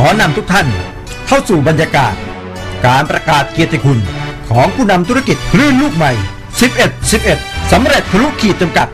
ขอนำทุกท่านเข้าสู่บรรยากาศ การประกาศเกียรติคุณของผู้นำธุรกิจคลื่นลูกใหม่ 11 11 สำเร็จทะลุขีดจำกัด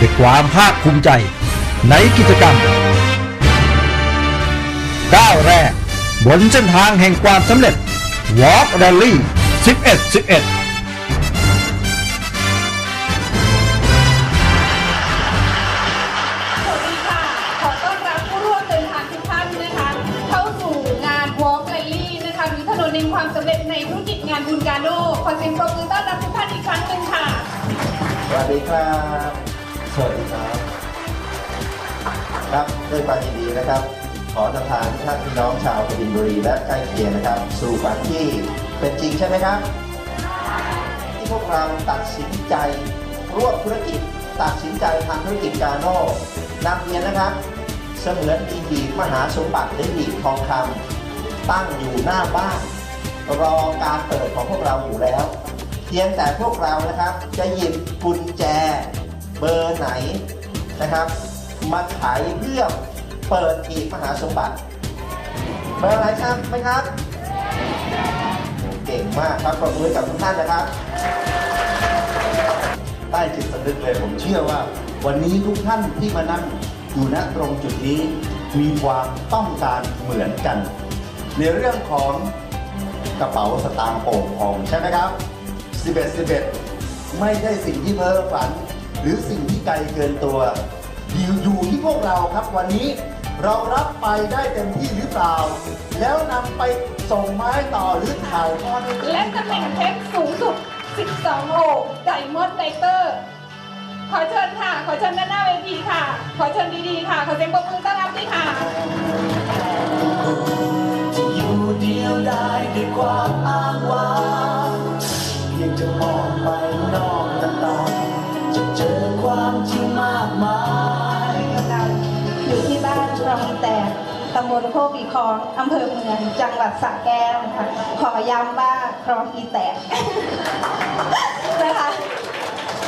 ด้วยความภาคภูมิใจ ในกิจกรรมก้าวแรก บนเส้นทางแห่งความสำเร็จ Walk Rally 11 11 งปรบมือต้อนรับทุกท่านอีกครั้งหนึ่งค่ะ สวัสดีครับ สวัสดีครับ ครับด้วยความยินดีนะครับ ขอนำทางท่านพี่น้องชาวกบินบุรีและใกล้เคียงนะครับ สู่ฝันที่เป็นจริงใช่ไหมครับ ที่พวกเราตัดสินใจร่วมธุรกิจ ตัดสินใจทำธุรกิจกาโน่นำเรียนนะครับ เสมือนมีหีบมหาสมบัติหรือหีบทองคำตั้งอยู่หน้าบ้าน รอการเปิดของพวกเราอยู่แล้ว เพียงแต่พวกเรานะครับ จะหยิบกุญแจเบอร์ไหนนะครับ มาไขเพื่อเปิดหีบมหาสมบัติ เบอร์อะไรครับไหมครับ เก่งมากครับปรบมือกับทุกท่านนะครับ ใต้จิตสำนึกเลยผมเชื่อว่า วันนี้ทุกท่านที่มานั่งอยู่ณตรงจุดนี้มีความต้องการเหมือนกัน ในเรื่องของ กระเป๋าสตางค์โป่งพองใช่ไหมครับ 11 11 ไม่ใช่สิ่งที่เพ้อฝัน หรือสิ่งที่ไกลเกินตัวอยู่อยู่ที่พวกเราครับวันนี้เรารับไปได้เต็มที่หรือเปล่า แล้วนำไปส่งไม้ต่อหรือถ่ายทอดและตำแหน่งเพชรสูงสุด 12 โอกไดมอนด์ไดเตอร์ ขอเชิญค่ะ ขอเชิญด้านหน้าเวทีค่ะ ขอเชิญดีๆค่ะ ขอเสียงปรบมือต้อนรับด้วยค่ะ ยู่เดียวได้ด้วยความอ้างว้างเพียงจะมองไปนอกหน้าต่างจะเจอความจริงมากมายอยู่ที่บ้านคลองแตกตำบลโคกอีคองอำเภอเมือง จังหวัดสระแก้วค่ะขอย้ำว่าคลองอีแตกนะคะ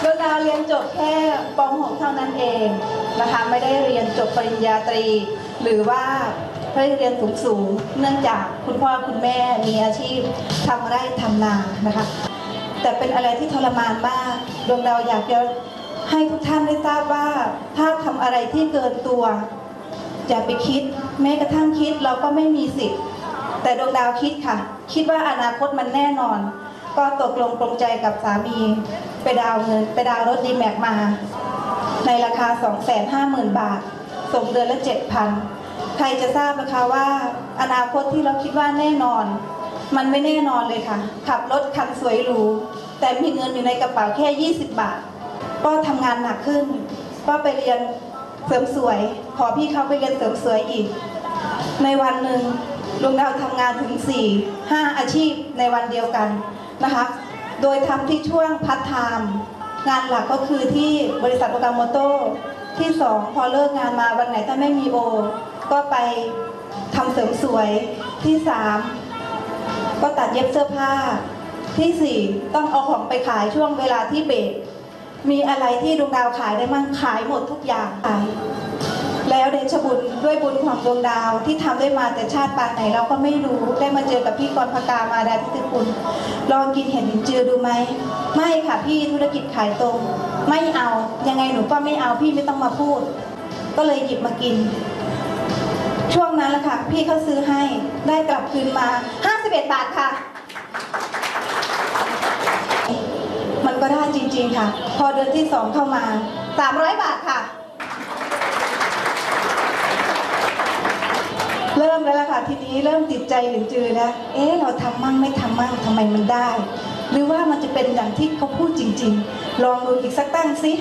ดวงดาวเรียนจบแค่ป .6 เท่านั้นเองนะคะ ไม่ได้เรียนจบปริญญาตรี หรือว่า ได้เรียนสูงๆเนื่องจากคุณพ่อคุณแม่มีอาชีพทำไร่ทำนานะคะ แต่เป็นอะไรที่ทรมานมากดวงดาวอยากจะให้ทุกท่านได้ทราบว่า ถ้าทำอะไรที่เกินตัวอย่าไปคิด แม้กระทั่งคิดเราก็ไม่มีสิทธิ์ แต่ดวงดาวคิดค่ะ คิดว่าอนาคตมันแน่นอน ก็ตกลงปรงใจกับสามี ไปดาวเงิน ไปดาวรถดีแม็กมา ในราคา 250,000 บาทส่งเดือนละ 7,000 ใครจะทราบนะคะว่าอนาคตที่เราคิดว่าแน่นอน มันไม่แน่นอนเลยค่ะ ขับรถคันสวยหรูแต่มีเงินอยู่ในกระเป๋าแค่ 20 บาท ก็ทำงานหนักขึ้น ก็ไปเรียนเสริมสวย ขอพี่เขาไปเรียนเสริมสวยอีก ในวันหนึ่งลุงดาวทำงานถึง 4 5 อาชีพในวันเดียวกันนะคะ โดยทำที่ช่วงพัฒไทม์งานหลักก็คือที่บริษัทโอกาโมโต้ที่ 2 พอเลิกงานมาวันไหนถ้าไม่มีโอ ก็ไปทำเสริมสวยที่3ก็ตัดเย็บเสื้อผ้า ที่4ต้องเอาของไปขายช่วงเวลาที่เบรกมีอะไรที่ดวงดาวขายได้มั่งขายหมดทุกอย่างขายแล้วเดชบุญด้วยบุญของดวงดาวที่ทำได้มาแต่ชาติปางไหนเราก็ไม่รู้ได้มาเจอกับพี่กรพกามาดาทิตคุณลองกินเห็ดหินจือดูไหมไม่ค่ะพี่ธุรกิจขายตรง ไม่เอายังไงหนูก็ไม่เอาพี่ไม่ต้องมาพูด ก็เลยหยิบมากิน ช่วงนั้นแหละค่ะ พี่เขาซื้อให้ได้กลับคืนมา 51 บาทค่ะ มันก็ได้จริงๆค่ะ พอเดือนที่สองเข้ามา 300 บาทค่ะ เริ่มแล้วล่ะค่ะ ทีนี้เริ่มติดใจหลินจือแล้ว เอ๊ะเราทำมั่งไม่ทำมั่งทำไมมันได้ หรือว่ามันจะเป็นอย่างที่เขาพูดจริง ๆ ลองดูอีกสักตั้งสิ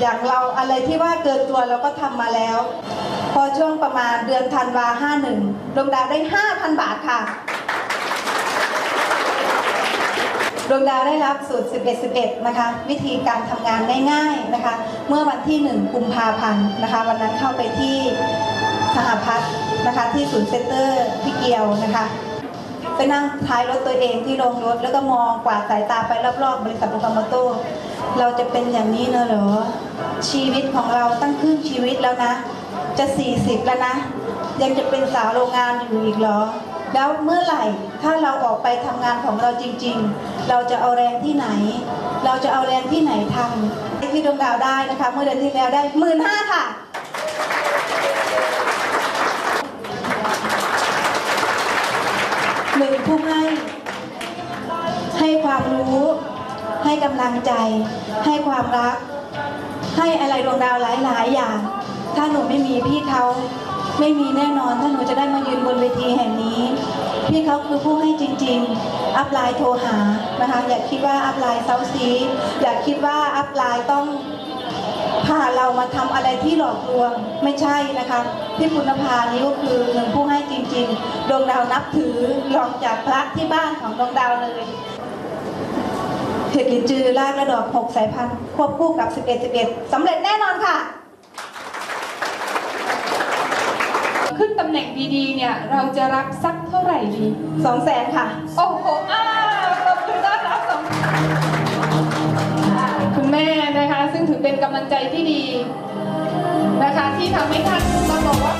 อย่างเราอะไรที่ว่าเกินตัวเราก็ทำมาแล้ว พอช่วงประมาณเดือนธันวาห้าหนึ่งดวงดาวได้ 5,000 บาทค่ะ ดวงดาวได้รับสูตร 11 11 นะคะ วิธีการทำงานง่ายๆนะคะ เมื่อวันที่ 1 กุมภาพันธ์นะคะ วันนั้นเข้าไปที่สหพัฒน์นะคะที่ศูนย์เซ็นเตอร์พี่เกียวนะคะไปนั่งท้ายรถตัวเองที่โรงรถแล้วก็มองกวาดสายตาไปรอบๆบริษัทโอคามโตเราจะเป็นอย่างนี้เนอะเหรอชีวิตของเราตั้งครึ่งชีวิตแล้วนะ จะ40แล้วนะ ยังจะเป็นสาวโรงงานอยู่อีกเหรอ แล้วเมื่อไหร่ถ้าเราออกไปทำงานของเราจริง ๆ เราจะเอาแรงที่ไหน เราจะเอาแรงที่ไหนทำที่ดวงดาวได้นะคะ เมื่อเดือนที่แล้วได้หมื่นห้าค่ะหนึ่งผู้ให้ ให้ความรู้ ให้กำลังใจ ให้ความรัก ให้อะไรดวงดาวหลาย ๆ อย่าง ถ้าหนูไม่มีพี่เขาไม่มีแน่นอนถ้าหนูจะได้มายืนบนเวทีแห่งนี้ พี่เขาคือผู้ให้จริง ๆ อัพไลน์โทรหานะคะอย่าคิดว่าอัพไลน์เซาซีอย่าคิดว่าอัพไลน์ต้องพาเรามาทำอะไรที่หลอกลวงไม่ใช่นะคะพี่ปุณภานี้ก็คือหนึ่งผู้ให้จริง ๆ ดวงดาวนับถือรองจากพระที่บ้านของดวงดาวเลยเห็ดลินจือรากและดอกหกสายพันธุ์ควบคู่กับ 11 11สำเร็จแน่นอนค่ะ ขึ้นตำแหน่งดีๆ เนี่ย เราจะรับสักเท่าไหร่ดี2 0 0แสนค่ะ โอ้โหอ้าวปรบมือต้อนรับสองอ่าคุณแม่นะคะ ซึ่งถือเป็นกำลังใจที่ดี นะคะ ที่ทำให้ท่านมาบอกว่า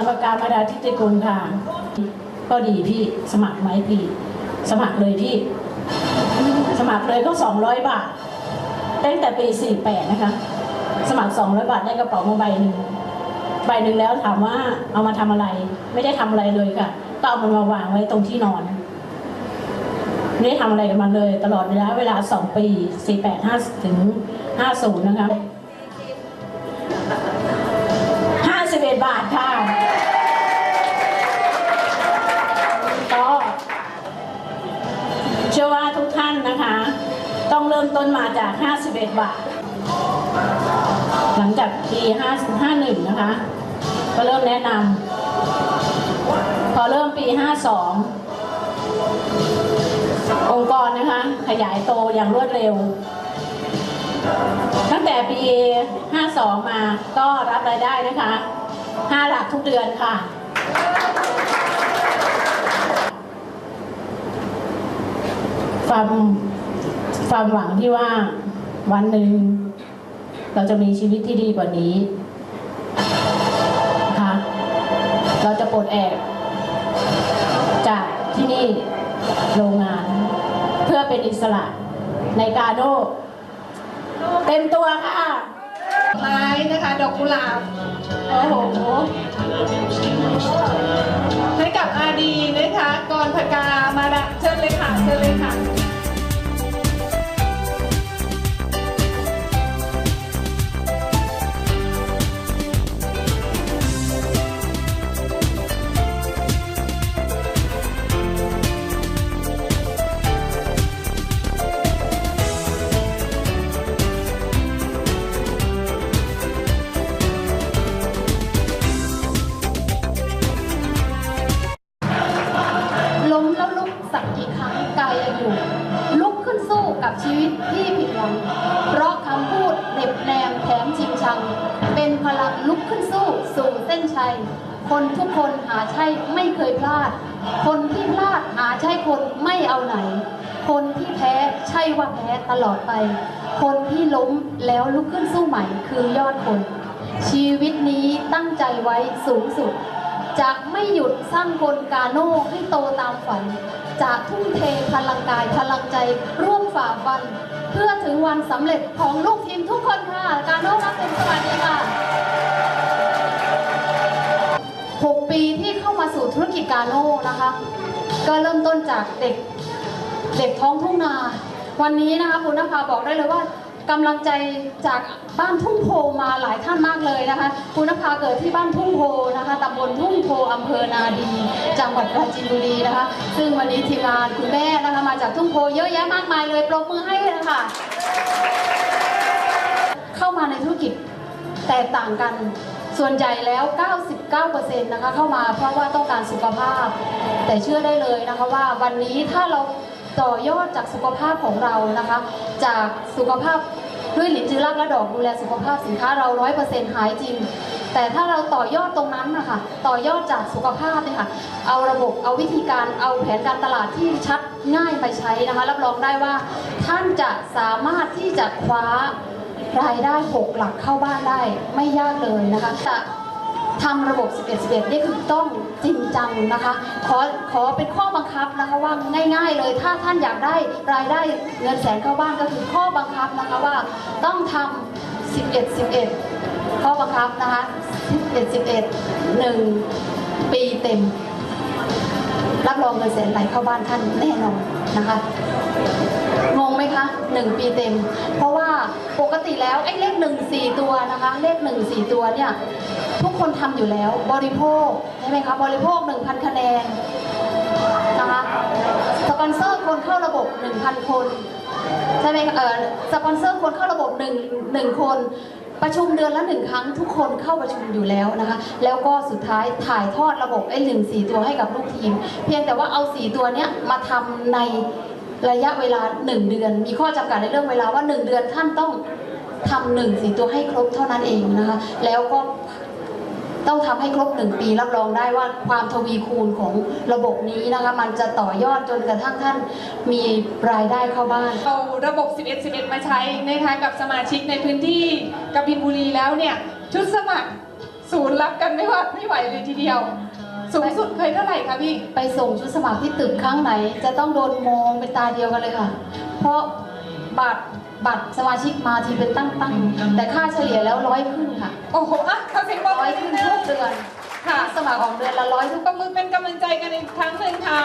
รประการมาดาทิติกุลค่ะ ก็ดีพี่สมัครไหมพี่ สมัครเลยพี่ สมัครเลยก็สองร้อยบาท ตั้งแต่ปีสี่แปดนะคะ สมัครสองร้อยบาทได้กระเป๋ามาใบหนึ่งใบหนึ่งแล้วถามว่าเอามาทำอะไร ไม่ได้ทำอะไรเลยค่ะก็เอามันมาวางไว้ตรงที่นอนไม่ได้ทำอะไรกับมันเลย ตลอดเวลาเวลาสองปีสี่แปดห้าถึงห้าศูนย์นะคะห้าสิบเอ็ดบาทค่ะ เริ่มต้นมาจาก 51 บาท หลังจากปี5 51 นะคะ ก็เริ่มแนะนำพอเริ่มปี 52 องค์กรนะคะ ขยายโตอย่างรวดเร็ว ตั้งแต่ปี 52 มาก็รับรายได้นะคะ 5 หลักทุกเดือนค่ะความ ความหวังที่ว่าวันหนึ่ง เราจะมีชีวิตที่ดีกว่านี้นะคะเราจะปลดแอก จากที่นี่โรงงาน เพื่อเป็นอิสระในกาโดเต็มตัวค่ะไม้นะคะ ดอกกุหลาบ โอ้โห ให้กับอาดีนะคะกรพกามาละเชิญเลยค่ะ เชิญเลยค่ะ ที่ผิดหวัง เพราะคำพูดเหน็บแนมแถมชิงชัง เป็นพลังลุกขึ้นสู้สู่เส้นชัย คนทุกคนหาใช่ไม่เคยพลาด คนที่พลาดหาใช่คนไม่เอาไหน คนที่แพ้ใช่ว่าแพ้ตลอดไป คนที่ล้มแล้วลุกขึ้นสู้ใหม่คือยอดคน ชีวิตนี้ตั้งใจไว้สูงสุดจะไม่หยุดสร้างคนกาโน่ให้โตตามฝันจากทุ่มเทพลังกายพลังใจร่วม ฝ่าฟัน เพื่อถึงวันสำเร็จของลูกทีมทุกคนค่ะ การโน้มรับเป็นสวัสดีค่ะ 6 ปีที่เข้ามาสู่ธุรกิจการโน้นะคะ ก็เริ่มต้นจากเด็กเด็กท้องทุ่งนา วันนี้นะคะคุณนภาบอกได้เลยว่า กำลังใจจากบ้านทุ่งโพมาหลายท่านมากเลยนะคะ คุณนภาเกิดที่บ้านทุ่งโพนะคะตำบลทุ่งโพอำเภอนาดีจังหวัดปราจีนบุรีนะคะ ซึ่งวันนี้ทีมงานคุณแม่นะคะมาจากทุ่งโพเยอะแยะมากมายเลยปรบมือให้เลยค่ะ เข้ามาในธุรกิจแตกต่างกันส่วนใหญ่แล้ว 99%นะคะเข้ามาเพราะว่าต้องการสุขภาพ แต่เชื่อได้เลยนะคะว่าวันนี้ถ้าเรา ต่อยอดจากสุขภาพของเรานะคะ จากสุขภาพด้วยหลินจือรักและดอกดูแลสุขภาพสินค้าเรา100%หายจริง แต่ถ้าเราต่อยอดตรงนั้นนะคะต่อยอดจากสุขภาพเนี่ยค่ะเอาระบบเอาวิธีการเอาแผนการตลาดที่ชัดง่ายไปใช้นะคะรับรองได้ว่าท่านจะสามารถที่จะคว้ารายได้6หลักเข้าบ้านได้ไม่ยากเลยนะคะจะ ทำระบบ 11 11 นี่คือต้องจริงจังนะคะ ขอขอเป็นข้อบังคับนะคะว่าง่าย ๆ เลยถ้าท่านอยากได้รายได้เงินแสนเข้าบ้านก็คือข้อบังคับนะคะว่าต้องทำ11 11 ข้อบังคับนะคะ11 11 1 ปีเต็ม รับรองเงินแสนไหลเข้าบ้านท่านแน่นอนนะคะงงไหมคะ1ปีเต็ม เพราะว่าปกติแล้วไอ้เลข1 4ตัวนะคะ เลข1 4ตัวเนี่ยทุกคนทำอยู่แล้วบริโภคใช่ไหมคะบริโภค1,000คะแนนนะคะสปอนเซอร์คนเข้าระบบ1,000คนใช่ไหมเออสปอนเซอร์คนเข้าระบบ1 1คน ประชุมเดือนละหนึ่งครั้งทุกคนเข้าประชุมอยู่แล้วนะคะ แล้วก็สุดท้ายถ่ายทอดระบบไอ้หนึ่งสี่ตัวให้กับลูกทีม เพียงแต่ว่าเอาสี่ตัวเนี้ยมาทำในระยะเวลาหนึ่งเดือน มีข้อจำกัดในเรื่องเวลาว่าหนึ่งเดือนท่านต้องทำหนึ่งสี่ตัวให้ครบเท่านั้นเองนะคะ แล้วก็ ต้องทำให้ครบหนึ่งปีรับรองได้ว่าความทวีคูณของระบบนี้นะคะมันจะต่อยอดจนกระทั่งท่านมีรายได้เข้าบ้านเอาระบบ 11 11 มาใช้นะคะกับสมาชิกในพื้นที่กบินบุรีแล้วเนี่ยชุดสมัครศูนย์รับกันไม่หวัดไม่ไหวเลยทีเดียวสูงสุดเคยเท่าไหร่คะพี่ ไปส่งชุดสมัครที่ตึกครั้งไหน จะต้องโดนมองเป็นตาเดียวกันเลยค่ะ เพราะบัตร บัตรสมาชิกมาทีเป็นตั้งแต่ค่าเฉลี่ยแล้วร้อยขึ้นค่ะ โอ้โหอะเาเสียงปร้อยอขึ้นทุกเดือนค่ะสมัครของเดือนละร้อยทุก ปรบมือเป็นกำลังใจกันอีกครั้งหนึ่งค่ะ